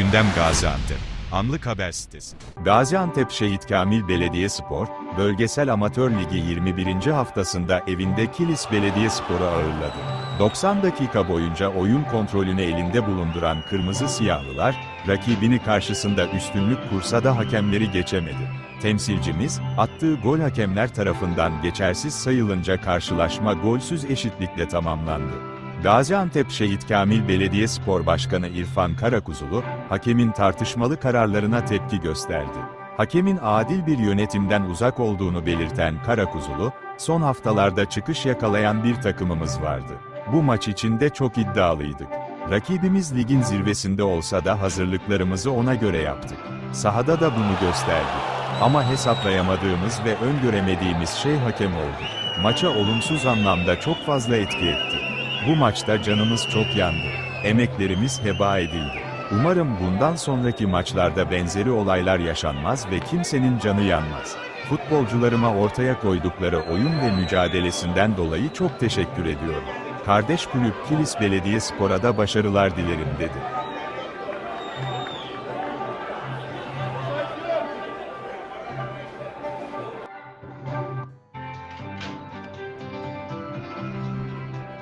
Gündem Gaziantep. Anlık haber sitesi. Gaziantep Şehit Kamil Belediyespor, Bölgesel Amatör Ligi 21. haftasında evinde Kilis Belediyespor'u ağırladı. 90 dakika boyunca oyun kontrolünü elinde bulunduran Kırmızı Siyahlılar, rakibini karşısında üstünlük kursa da hakemleri geçemedi. Temsilcimiz, attığı gol hakemler tarafından geçersiz sayılınca karşılaşma golsüz eşitlikle tamamlandı. Gaziantep Şehit Kamil Belediyespor Başkanı İrfan Karakuzulu, hakemin tartışmalı kararlarına tepki gösterdi. Hakemin adil bir yönetimden uzak olduğunu belirten Karakuzulu, son haftalarda çıkış yakalayan bir takımımız vardı. Bu maç için de çok iddialıydık. Rakibimiz ligin zirvesinde olsa da hazırlıklarımızı ona göre yaptık. Sahada da bunu gösterdik. Ama hesaplayamadığımız ve öngöremediğimiz şey hakem oldu. Maça olumsuz anlamda çok fazla etki etti. Bu maçta canımız çok yandı. Emeklerimiz heba edildi. Umarım bundan sonraki maçlarda benzeri olaylar yaşanmaz ve kimsenin canı yanmaz. Futbolcularıma ortaya koydukları oyun ve mücadelesinden dolayı çok teşekkür ediyorum. Kardeş kulüp Kilis Belediyespor'a da başarılar dilerim dedi.